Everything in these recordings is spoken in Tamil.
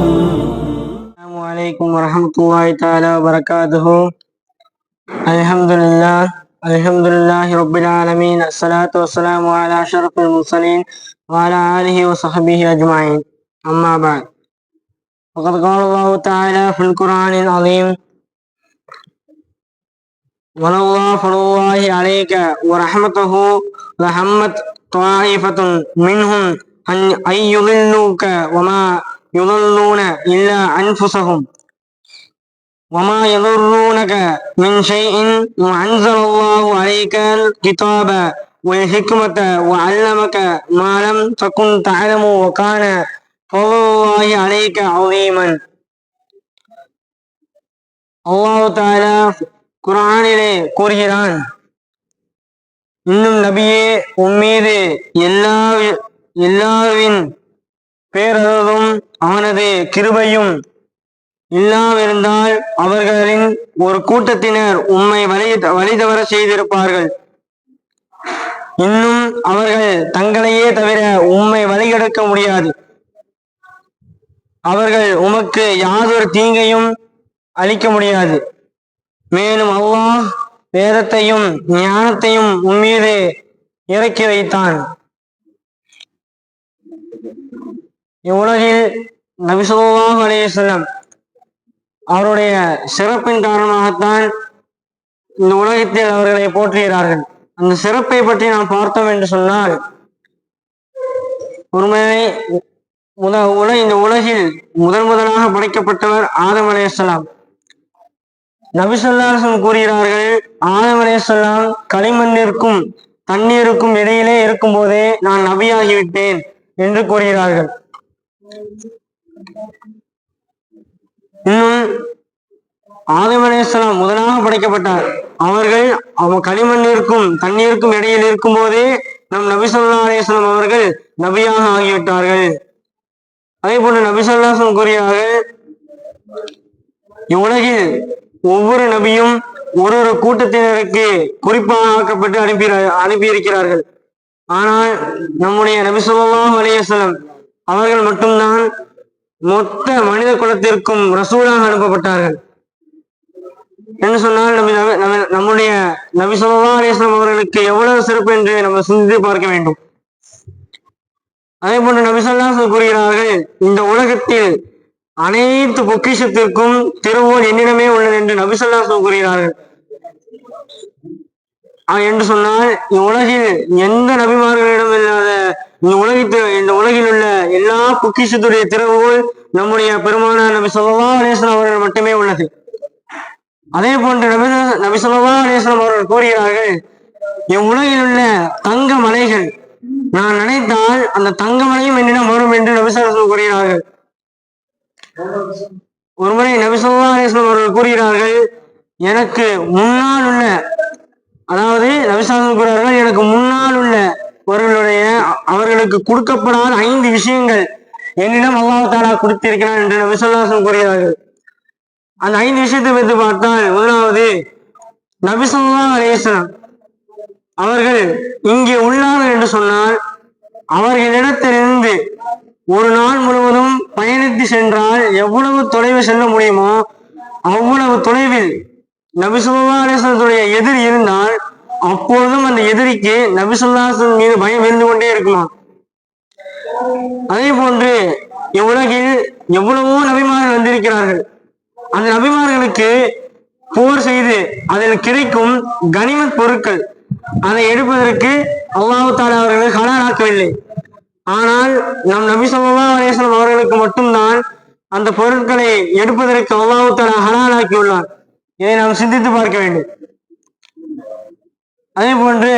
السلام عليكم ورحمة الله تعالى وبركاته الحمد لله الحمد لله رب العالمين الصلاة والسلام على أشرف المرسلين وعلى آله وصحبه أجمعين أما بعد وقد قال الله تعالى في القرآن العظيم ولولا فضل الله عليك ورحمته لهمت طائفة منهم أن أن يضلوك وما يضلون إلا أنفسهم وما يضرونك من شيء وأنزل الله عليك الكتاب والحكمة وعلمك ما لم تكن تعلم وكان فضل الله عليك عظيما அல்லாஹு தாலா குரானிலே கூறுகிறான் இன்னும் நபியே உம்மீது எல்லா எல்லாவின் பேரதும் அவனது கிருபையும் இல்லாவிருந்தால் அவர்களின் ஒரு கூட்டத்தினர் உம்மை வழி வழிதவர செய்திருப்பார்கள். இன்னும் அவர்கள் தங்களையே தவிர உம்மை வழிகெடுக்க முடியாது. அவர்கள் உமக்கு யாதொரு தீங்கையும் அளிக்க முடியாது. மேலும் அல்லாஹ் வேதத்தையும் ஞானத்தையும் உம்மீது இறக்கி வைத்தான். இவ்வுலகில் நபிசுல்லாஹ் அலையம் அவருடைய சிறப்பின் காரணமாகத்தான் இந்த உலகத்தில் அவர்களை போற்றுகிறார்கள். அந்த சிறப்பை பற்றி நாம் பார்த்தோம் என்று சொன்னால் உண்மையை முத உல இந்த உலகில் முதன் முதலாக படைக்கப்பட்டவர் ஆதம் அலையாம் நபிசல்லாசம் கூறுகிறார்கள் ஆதமரேசல்லாம் களிமண்ணிற்கும் தண்ணீருக்கும் இடையிலே இருக்கும் போதே நான் நபியாகிவிட்டேன் என்று கூறுகிறார்கள். இன்னும் ஆதமரேசலாம் முதலாக படைக்கப்பட்டார். அவர்கள் அவன் களிமண்ணிற்கும் தண்ணீருக்கும் இடையில் இருக்கும் போதே நம் நபிசல்லா அவர்கள் நபியாக ஆகிவிட்டார்கள். அதே போன்று நபிசல்லாசன் கூறியார்கள் இவ்வுலகில் ஒவ்வொரு நபியும் ஒரு ஒரு கூட்டத்தினருக்கு குறிப்பாக ஆக்கப்பட்டு அனுப்பி அனுப்பியிருக்கிறார்கள். ஆனால் நம்முடைய நபிசுல்லாம் அலையம் அவர்கள் மட்டும்தான் மொத்த மனித குலத்திற்கும் ரசூலாக அனுப்பப்பட்டார்கள். என்று சொன்னால் நம்ம நம்முடைய நபி சொல்லா அலிஸ்லாம் அவர்களுக்கு எவ்வளவு சிறப்பு என்று நம்ம சிந்தித்து பார்க்க வேண்டும். அதே போன்று நபி சொல்லாசல் கூறுகிறார்கள் இந்த உலகத்தில் அனைத்து பொக்கிஷத்திற்கும் திருவோல் என்னிடமே உள்ளது என்று நபிசல்லா சொல்லாசல் கூறுகிறார்கள் என்று சொன்னால் உலகில் எந்த நபிமார்களிடம் இல்லாத இந்த உலகத்தில் இந்த உலகில் உள்ள எல்லா பொக்கிஷத்துடைய திறவுகோல் நம்முடைய பெருமான நபி சொல்லா அலேஸ்லாம் அவர்கள் மட்டுமே உள்ளது. அதே போன்று நபி நபி சொல்லா அலேஸ்லாம் அவர்கள் கூறுகிறார்கள் என் உலகில் உள்ள தங்க மலைகள் நான் நினைத்தால் அந்த தங்க மலையும் என்னிடம் வரும் என்று நபிசல்லாசம் கூறுகிறார்கள் ஒருமுறை நபிசல்லா அலிஸ்லாம் அவர்கள் கூறுகிறார்கள் எனக்கு முன்னால் உள்ள அதாவது நபிசாசம் கூறுகிறார்கள் எனக்கு முன்னால் உள்ள அவர்களுடைய அவர்களுக்கு கொடுக்கப்படாத ஐந்து விஷயங்கள் என்னிடம் அல்லாஹாலா கொடுத்திருக்கிறான் என்று நபிசல்லாசன் கூறுகிறார்கள். அந்த ஐந்து விஷயத்தை வைத்து பார்த்தால் முதலாவது நபிசல்லா அலிஸ்லாம் அவர்கள் இங்கே உள்ளார்கள் என்று சொன்னால் அவர்களிடத்திலிருந்து ஒரு நாள் முழுவதும் பயணித்து சென்றால் எவ்வளவு தொலைவு செல்ல முடியுமோ அவ்வளவு தொலைவில் நபிசுல்லாசனத்துடைய அலிஸ்லத்துடைய எதிரி இருந்தால் அப்பொழுதும் அந்த எதிரிக்கு நபிசுல்லாசன் மீது பயம் இருந்து கொண்டே இருக்குமா அதே போன்று இவ்வுலகில் எவ்வளவோ நபிமார்கள் வந்திருக்கிறார்கள். அந்த நபிமார்களுக்கு போர் செய்து அதில் கிடைக்கும் கனிமத் பொருட்கள் அதை எடுப்பதற்கு அல்லாஹு தாலா அவர்கள் ஹலாலாக்கவில்லை ஆனால் நம் நபி சொல்லா அலேஸ்லம் அவர்களுக்கு மட்டும்தான் அந்த பொருட்களை எடுப்பதற்கு அல்லாஹு ஹலாலாக்கியுள்ளார். இதை நாம் சிந்தித்து பார்க்க வேண்டும். அதே போன்று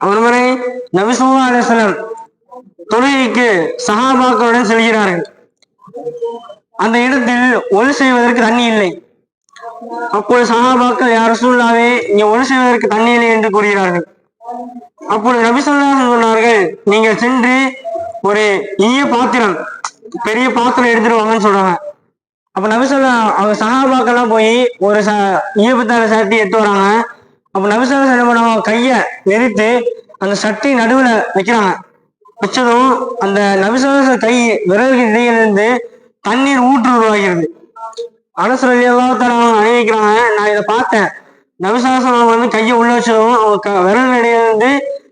ஒருமுறை முறை நபிசுல்லா அலிஸ்லாம் தொழுகைக்கு சகாபாக்களுடன் செல்கிறார்கள். அந்த இடத்தில் ஒளி செய்வதற்கு தண்ணி இல்லை. அப்போது சகாபாக்கள் யார் சூழ்நாவே இங்க ஒளி செய்வதற்கு தண்ணி இல்லை என்று கூறுகிறார்கள். அப்பொழுது நபிசல்லா சொன்னார்கள் நீங்கள் சென்று ஒரு ஈய பாத்திரம் பெரிய பாத்திரம் எடுத்துட்டு வாங்கன்னு சொல்றாங்க அப்ப நபிசல்லா அவங்க சகாபாக்கெல்லாம் போய் ஒரு ச ஈயப்பத்தால சட்டி எடுத்து வராங்க. அப்ப நபிசல்லா என்ன பண்ணுவாங்க கைய நெறித்து அந்த சட்டி நடுவுல வைக்கிறாங்க. வச்சதும் அந்த நபிசாச கை விரல்கள் இடையிலிருந்து தண்ணீர் ஊற்று உருவாகிறது. அரசு எல்லாத்தால அணிவிக்கிறாங்க. நான் இதை பார்த்தேன். நபிசாசனம் வந்து கையை உள்ள வச்சதும் அவங்க விரல் விரல் இடையிலிருந்து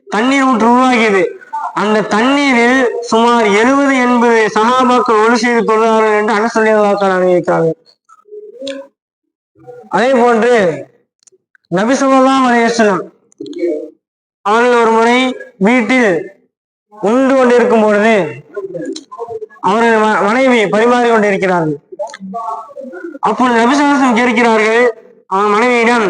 தண்ணீர் ஊற்று உருவாகியது. அந்த தண்ணீரில் சுமார் எழுபது எண்பது சகாபாக்கள் ஒளி செய்து கொள்கிறார்கள் என்று அரசு எல்லாத்தால் அதே போன்று நபி ஸல்லல்லாஹு அவர்கள் ஒரு முறை வீட்டில் உண்டு கொண்டிருக்கும் பொழுது அவர்கள் ம- மனைவி பரிமாறிக் கொண்டிருக்கிறார்கள் அப்பொழுது நபிசாசம் கேட்கிறார்கள் அவன் மனைவியிடம்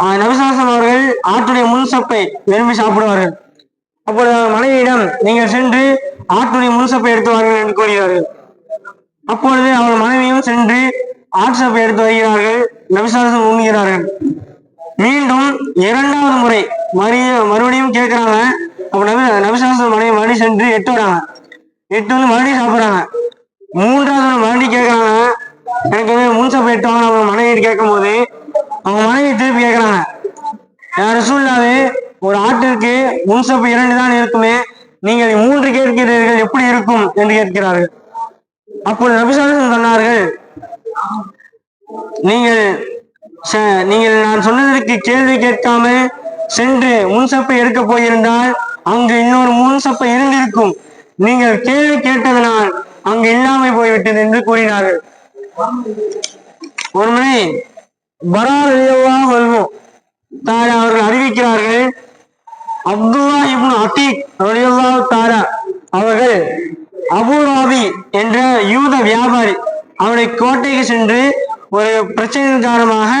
அவன் நபிசாசம் அவர்கள் ஆட்டுடைய முன்சப்பை விரும்பி சாப்பிடுவார்கள். அப்பொழுது அவன் மனைவியிடம் நீங்கள் சென்று ஆட்டுடைய முன்சப்பை எடுத்து வாருங்கள் என்று கூறுகிறார்கள். அப்பொழுது அவள் மனைவியும் சென்று ஆட்டு சப்பை எடுத்து வருகிறார்கள் நபிசாசம் உண்கிறார்கள் மீண்டும் இரண்டாவது முறை மறு மறுபடியும் கேட்கிறாங்க. அப்ப நபி நபிசாசம் மனைவி மறுபடியும் சென்று எட்டு வராங்க. எட்டு வந்து மறுபடியும் சாப்பிடுறாங்க. மூன்றாவது மறுபடியும் கேட்கறாங்க. எனக்கு வந்து முன் அவங்க மனைவி கேட்கும் போது அவங்க மனைவி திருப்பி கேட்கறாங்க. யார் சூழ்நாவே ஒரு ஆட்டிற்கு முன்சப்பு இரண்டு தான் இருக்குமே நீங்கள் மூன்று கேட்கிறீர்கள் எப்படி இருக்கும்? என்று கேட்கிறார்கள். அப்பொழுது நபிசாசம் சொன்னார்கள் நீங்கள் நீங்கள் நான் சொன்னதற்கு கேள்வி கேட்காம சென்று முன்சப்பை எடுக்க போயிருந்தால் அங்கு இன்னொரு முன்சப்பை இருந்திருக்கும். நீங்கள் கேள்வி கேட்டதனால் அங்கு இல்லாமல் போய்விட்டது என்று கூறினார்கள். ஒரு முறை பராரியா வருவோம் தாரா அவர்கள் அறிவிக்கிறார்கள் அப்துல்லா இப்னு அத்தீக் ரலியல்லாஹு தாரா அவர்கள் அபுதாபி என்ற யூத வியாபாரி அவருடைய கோட்டைக்கு சென்று ஒரு பிரச்சனையின் காரணமாக